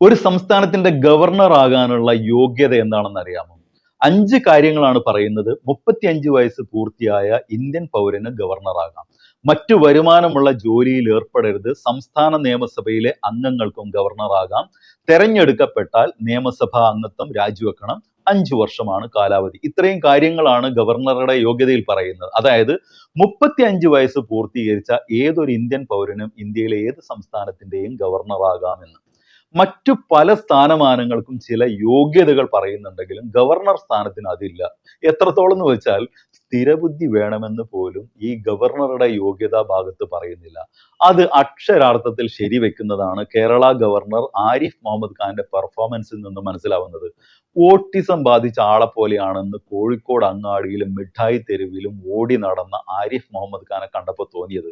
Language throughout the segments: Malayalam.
ഒരു സംസ്ഥാനത്തിന്റെ ഗവർണർ ആകാനുള്ള യോഗ്യത എന്താണെന്ന് അറിയാമോ? അഞ്ച് കാര്യങ്ങളാണ് പറയുന്നത്. മുപ്പത്തിയഞ്ച് വയസ്സ് പൂർത്തിയായ ഇന്ത്യൻ പൗരന് ഗവർണറാകാം മറ്റു വരുമാനമുള്ള ജോലിയിൽ ഏർപ്പെടരുത്. സംസ്ഥാന നിയമസഭയിലെ അംഗങ്ങൾക്കും ഗവർണറാകാം തെരഞ്ഞെടുക്കപ്പെട്ടാൽ നിയമസഭാ അംഗത്വം രാജിവെക്കണം. അഞ്ചു വർഷമാണ് കാലാവധി. ഇത്രയും കാര്യങ്ങളാണ് ഗവർണറുടെ യോഗ്യതയിൽ പറയുന്നത്. അതായത് മുപ്പത്തി അഞ്ച് വയസ്സ് പൂർത്തീകരിച്ച ഏതൊരു ഇന്ത്യൻ പൗരനും ഇന്ത്യയിലെ ഏത് സംസ്ഥാനത്തിന്റെയും ഗവർണറാകാമെന്ന് മറ്റു പല സ്ഥാനമാനങ്ങൾക്കും ചില യോഗ്യതകൾ പറയുന്നുണ്ടെങ്കിലും ഗവർണർ സ്ഥാനത്തിന് അതില്ല. എത്രത്തോളം എന്ന് വെച്ചാൽ സ്ഥിരബുദ്ധി വേണമെന്ന് പോലും ഈ ഗവർണറുടെ യോഗ്യതാ ഭാഗത്ത് പറയുന്നില്ല. അത് അക്ഷരാർത്ഥത്തിൽ ശരിവെക്കുന്നതാണ് കേരള ഗവർണർ ആരിഫ് മുഹമ്മദ് ഖാന്റെ പെർഫോമൻസിൽ നിന്ന് മനസ്സിലാവുന്നത്. ഓട്ടിസം ബാധിച്ച ആളെ പോലെയാണെന്ന് കോഴിക്കോട് അങ്ങാടിയിലും മിഠായി തെരുവിലും ഓടി നടന്ന ആരിഫ് മുഹമ്മദ് ഖാനെ കണ്ടപ്പോൾ തോന്നിയത്.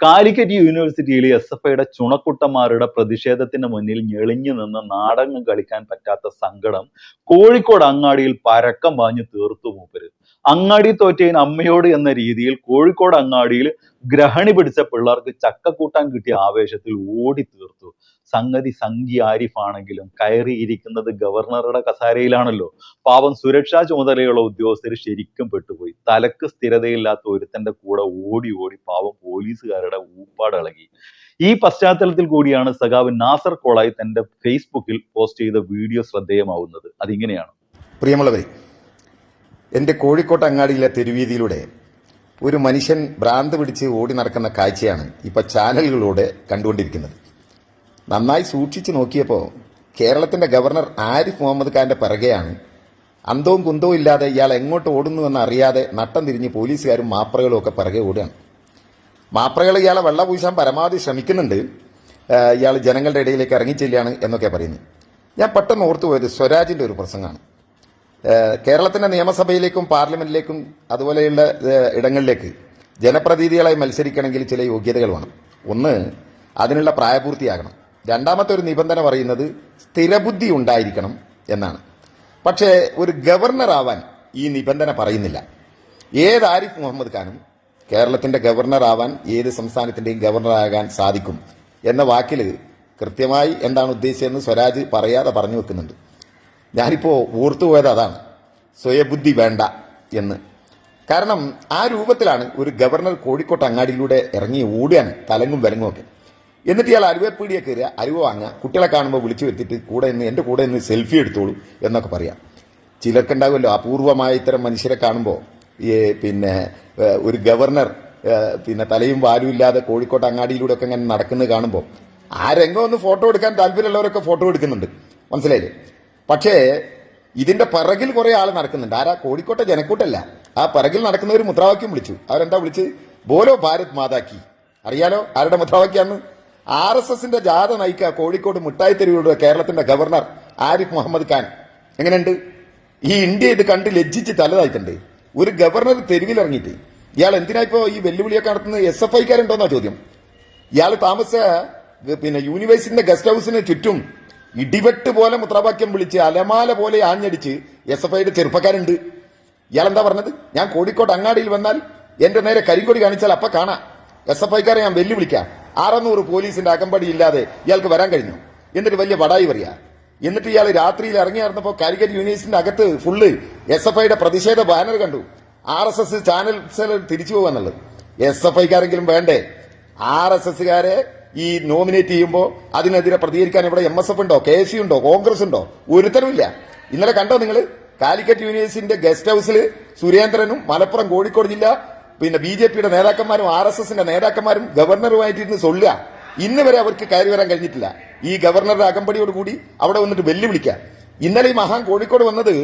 കാലിക്കറ്റ് യൂണിവേഴ്സിറ്റിയിലെ എസ് എഫ് ഐയുടെ ചുണക്കുട്ടന്മാരുടെ പ്രതിഷേധത്തിന് മുന്നിൽ ഞെളിഞ്ഞു നിന്ന് നാടകം കളിക്കാൻ പറ്റാത്ത സങ്കടം കോഴിക്കോട് അങ്ങാടിയിൽ പരക്കം വാഞ്ഞു തീർത്തു മൂപ്പര്. അങ്ങാടി തോറ്റേൻ അമ്മയോട് എന്ന രീതിയിൽ കോഴിക്കോട് അങ്ങാടിയിൽ ഗ്രഹണി പിടിച്ച പിള്ളേർക്ക് ചക്കക്കൂട്ടാൻ കിട്ടിയ ആവേശത്തിൽ ഓടി തീർത്തു. സംഗതി സംഘി ആരിഫാണെങ്കിലും കയറിയിരിക്കുന്നത് ഗവർണറുടെ കസാരയിലാണല്ലോ. പാവം സുരക്ഷാ ചുമതലയുള്ള ഉദ്യോഗസ്ഥർ ശരിക്കും പെട്ടുപോയി. തലക്ക് സ്ഥിരതയില്ലാത്ത ഒരുത്തന്റെ കൂടെ ഓടി ഓടി പാവം പോലീസുകാരുടെ ഊപ്പാട് ഇളകി. ഈ പശ്ചാത്തലത്തിൽ കൂടിയാണ് സഖാവ് നാസർ കോളായി തന്റെ ഫേസ്ബുക്കിൽ പോസ്റ്റ് ചെയ്ത വീഡിയോ ശ്രദ്ധേയമാവുന്നത്. അതിങ്ങനെയാണ്. പ്രിയമുള്ളവരെ എന്റെ കോഴിക്കോട്ട് അങ്ങാടിയിലെ തെരുവീതിയിലൂടെ ഒരു മനുഷ്യൻ ഭ്രാന്ത് പിടിച്ച് ഓടി നടക്കുന്ന കാഴ്ചയാണ് ഇപ്പോൾ ചാനലുകളിലൂടെ കണ്ടുകൊണ്ടിരിക്കുന്നത്. നന്നായി സൂക്ഷിച്ചു നോക്കിയപ്പോൾ കേരളത്തിന്റെ ഗവർണർ ആരിഫ് മുഹമ്മദ് ഖാന്റെ പിറകെയാണ് അന്തവും കുന്തവും ഇല്ലാതെ ഇയാൾ എങ്ങോട്ട് ഓടുന്നുവെന്ന് അറിയാതെ നട്ടം തിരിഞ്ഞ് പോലീസുകാരും മാപ്രകളും ഒക്കെ പിറകെ ഓടുകയാണ്. മാപ്രകൾ ഇയാളെ വെള്ള പൂശാൻ പരമാവധി ശ്രമിക്കുന്നുണ്ട്. ഇയാൾ ജനങ്ങളുടെ ഇടയിലേക്ക് ഇറങ്ങിച്ചെല്ലുകയാണ് എന്നൊക്കെ പറയുന്നത് ഞാൻ പെട്ടെന്ന് ഓർത്തുപോയത് സ്വരാജിന്റെ ഒരു പ്രസംഗമാണ്. കേരളത്തിന്റെ നിയമസഭയിലേക്കും പാർലമെന്റിലേക്കും അതുപോലെയുള്ള ഇടങ്ങളിലേക്ക് ജനപ്രതിനിധികളായി മത്സരിക്കണമെങ്കിൽ ചില യോഗ്യതകൾ വേണം. ഒന്ന് അതിനുള്ള പ്രായപൂർത്തിയാകണം. രണ്ടാമത്തെ ഒരു നിബന്ധന പറയുന്നത് സ്ഥിരബുദ്ധി ഉണ്ടായിരിക്കണം എന്നാണ്. പക്ഷേ ഒരു ഗവർണർ ആവാൻ ഈ നിബന്ധന പറയുന്നില്ല. ഏത് ആരിഫ് മുഹമ്മദ് ഖാനും കേരളത്തിന്റെ ഗവർണർ ആവാൻ ഏത് സംസ്ഥാനത്തിന്റെയും ഗവർണർ ആകാൻ സാധിക്കും എന്ന വാക്കിൽ കൃത്യമായി എന്താണ് ഉദ്ദേശിച്ചതെന്ന് സ്വരാജ് പറയാതെ പറഞ്ഞു വെക്കുന്നുണ്ട്. ഞാനിപ്പോ ഓർത്തുപോയത് അതാണ്. സ്വയബുദ്ധി വേണ്ട എന്ന്. കാരണം ആ രൂപത്തിലാണ് ഒരു ഗവർണർ കോഴിക്കോട്ട് അങ്ങാടിയിലൂടെ ഇറങ്ങി ഓടുകയാണ് തലങ്ങും വിലങ്ങും ഒക്കെ. എന്നിട്ട് ഇയാൾ അരുവപ്പീടിയെ കയറുക അരുവ വാങ്ങുക കുട്ടികളെ കാണുമ്പോൾ വിളിച്ചു വരുത്തിയിട്ട് കൂടെ നിന്ന് എന്റെ കൂടെ നിന്ന് സെൽഫി എടുത്തോളൂ എന്നൊക്കെ പറയാം. ചിലർക്കുണ്ടാവുമല്ലോ അപൂർവമായ ഇത്തരം മനുഷ്യരെ കാണുമ്പോൾ പിന്നെ ഒരു ഗവർണർ പിന്നെ തലയും വാലും ഇല്ലാതെ കോഴിക്കോട്ട് അങ്ങാടിയിലൂടെ ഒക്കെ ഇങ്ങനെ നടക്കുന്നത് കാണുമ്പോൾ ആ രംഗം ഒന്ന് ഫോട്ടോ എടുക്കാൻ താല്പര്യമുള്ളവരൊക്കെ ഫോട്ടോ എടുക്കുന്നുണ്ട്. മനസ്സിലായില്ലേ? പക്ഷേ ഇതിന്റെ പിറകിൽ കുറെ ആൾ നടക്കുന്നുണ്ട്. ആരാ? കോഴിക്കോട്ടെ ജനക്കൂട്ടല്ല. ആ പിറകിൽ നടക്കുന്നവർ മുദ്രാവാക്യം വിളിച്ചു. അവരെന്താ വിളിച്ച്? ബോലോ ഭാരത് മാതാക്കി. അറിയാലോ ആരുടെ മുദ്രാവാക്യാണ്? ആർ എസ് എസിന്റെ ജാഥ നയിക്കുക കോഴിക്കോട് മിഠായി തെരുവിലൂടെ കേരളത്തിന്റെ ഗവർണർ ആരിഫ് മുഹമ്മദ് ഖാൻ. എങ്ങനെയുണ്ട്? ഈ ഇന്ത്യ ഇത് കണ്ട് ലജ്ജിച്ച് തലതായിട്ടുണ്ട് ഒരു ഗവർണർ തെരുവിലിറങ്ങിയിട്ട് ഇയാൾ എന്തിനാ ഇപ്പോ ഈ വെല്ലുവിളിയൊക്കെ നടത്തുന്നത്? എസ് എഫ് ഐക്കാരുണ്ടോന്നാ ചോദ്യം. ഇയാൾ താമസ പിന്നെ യൂണിവേഴ്സിറ്റിന്റെ ഗസ്റ്റ് ഹൗസിന് ചുറ്റും ഇടിവെട്ട് പോലെ മുദ്രാവാക്യം വിളിച്ച് അലമാല പോലെ ആഞ്ഞടിച്ച് എസ് എഫ് ഐയുടെ ചെറുപ്പക്കാരുണ്ട്. ഇയാൾ എന്താ പറഞ്ഞത്? ഞാൻ കോഴിക്കോട് അങ്ങാടിയിൽ വന്നാൽ എന്റെ നേരെ കരിങ്കൊടി കാണിച്ചാൽ അപ്പൊ കാണാം. എസ് എഫ് ഐക്കാരെ ഞാൻ വെല്ലുവിളിക്കാം. അറുന്നൂറ് പോലീസിന്റെ അകമ്പടി ഇല്ലാതെ ഇയാൾക്ക് വരാൻ കഴിഞ്ഞു. എന്നിട്ട് വലിയ വടായി പറയാ. എന്നിട്ട് ഇയാൾ രാത്രിയിൽ ഇറങ്ങി നടന്നപ്പോൾ കാലിക്കറ്റ് യൂണിവേഴ്സിറ്റിന്റെ അകത്ത് ഫുള്ള് എസ് എഫ് ഐയുടെ പ്രതിഷേധ ബാനർ കണ്ടു. ആർ എസ് എസ് ചാനൽസ് തിരിച്ചു പോകാന്നുള്ളത് എസ് എഫ് ഐക്കാരെങ്കിലും വേണ്ടേ? ആർ എസ് എസ്സുകാരെ ഈ നോമിനേറ്റ് ചെയ്യുമ്പോൾ അതിനെതിരെ പ്രതികരിക്കാൻ ഇവിടെ എം എസ് എഫ് ഉണ്ടോ? കെ യു ഉണ്ടോ? കോൺഗ്രസ് ഉണ്ടോ? ഒരുത്തരവില്ല ഇന്നലെ കണ്ടോ നിങ്ങൾ കാലിക്കറ്റ് യൂണിവേഴ്സിറ്റിന്റെ ഗസ്റ്റ് ഹൌസിൽ സുരേന്ദ്രനും മലപ്പുറം കോഴിക്കോട് ജില്ല പിന്നെ ബി ജെ പിയുടെ നേതാക്കന്മാരും ആർ എസ് എസിന്റെ നേതാക്കന്മാരും ഗവർണറുമായിട്ടിരുന്ന് സൊല്ലുക. ഇന്ന് വരെ അവർക്ക് കയറി വരാൻ കഴിഞ്ഞിട്ടില്ല. ഈ ഗവർണറുടെ അകമ്പടിയോട് കൂടി അവിടെ വന്നിട്ട് വെല്ലുവിളിക്കാം. ഇന്നലെ ഈ മഹാൻ കോഴിക്കോട് വന്നത്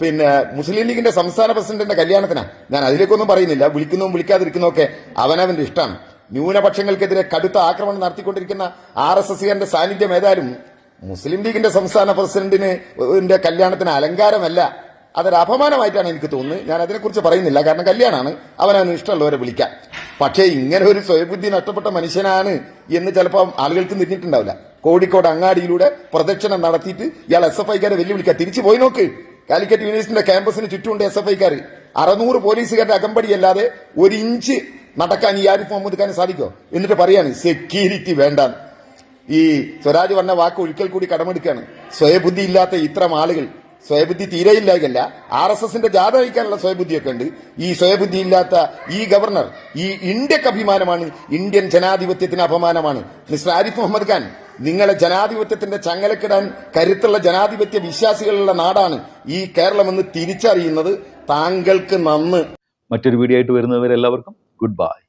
പിന്നെ മുസ്ലിം ലീഗിന്റെ സംസ്ഥാന പ്രസിഡന്റിന്റെ കല്യാണത്തിനാണ് ഞാൻ അതിലേക്കൊന്നും പറയുന്നില്ല. വിളിക്കുന്നതും വിളിക്കാതിരിക്കുന്നതും ഒക്കെ അവനവന്റെ ഇഷ്ടമാണ് ന്യൂനപക്ഷങ്ങൾക്കെതിരെ കടുത്ത ആക്രമണം നടത്തിക്കൊണ്ടിരിക്കുന്ന ആർ എസ് എസുകാരന്റെ സാന്നിധ്യം ഏതായാലും മുസ്ലിം ലീഗിന്റെ സംസ്ഥാന പ്രസിഡന്റിന് കല്യാണത്തിന് അലങ്കാരമല്ല. അതൊരു അപമാനമായിട്ടാണ് എനിക്ക് തോന്നുന്നത്. ഞാൻ അതിനെക്കുറിച്ച് പറയുന്നില്ല. കാരണം കല്യാണമാണ് അവനവന് ഇഷ്ടമുള്ളവരെ വിളിക്കാം. പക്ഷേ ഇങ്ങനെ ഒരു സ്വയബുദ്ധി നഷ്ടപ്പെട്ട മനുഷ്യനാണ് എന്ന് ചിലപ്പോൾ ആളുകൾക്ക് തിരിഞ്ഞിട്ടുണ്ടാവില്ല കോഴിക്കോട് അങ്ങാടിയിലൂടെ പ്രദക്ഷിണം നടത്തിയിട്ട് ഇയാൾ എസ് എഫ് ഐക്കാരെ വെല്ലുവിളിക്കുക തിരിച്ചു പോയി നോക്ക്. കാലിക്കറ്റ് യൂണിവേഴ്സിറ്റിന്റെ ക്യാമ്പസിന് ചുറ്റുമുണ്ട് എസ് എഫ് ഐക്കാർ അറുന്നൂറ് പോലീസുകാരുടെ അകമ്പടിയല്ലാതെ ഒരു ഇഞ്ച് നടക്കാൻ ഈ ആരിഫ് മുഹമ്മദ് ഖാന് സാധിക്കോ? എന്നിട്ട് പറയാണ് സെക്യൂരിറ്റി വേണ്ട ഈ സ്വരാജ് പറഞ്ഞ വാക്ക് ഒരിക്കൽ കൂടി കടമെടുക്കുകയാണ്. സ്വയബുദ്ധി ഇല്ലാത്ത ഇത്തരം ആളുകൾ സ്വയബുദ്ധി തീരെയില്ലായല്ല ആർ എസ് എസിന്റെ ജാഥ അയക്കാനുള്ള സ്വയബുദ്ധിയൊക്കെ ഉണ്ട്. ഈ സ്വയബുദ്ധി ഇല്ലാത്ത ഈ ഗവർണർ ഈ ഇന്ത്യയ്ക്ക് അഭിമാനമാണ് ഇന്ത്യൻ ജനാധിപത്യത്തിന് അപമാനമാണ്. മിസ്റ്റർ ആരിഫ് മുഹമ്മദ് ഖാൻ നിങ്ങളെ ജനാധിപത്യത്തിന്റെ ചങ്ങലക്കിടാൻ കരുത്തുള്ള ജനാധിപത്യ വിശ്വാസികളുള്ള നാടാണ് ഈ കേരളമെന്ന് തിരിച്ചറിയുന്നത് താങ്കൾക്ക് നന്ന്. മറ്റൊരു വീഡിയോ ആയിട്ട് വരുന്നവരെല്ലാവർക്കും ഗുഡ് ബൈ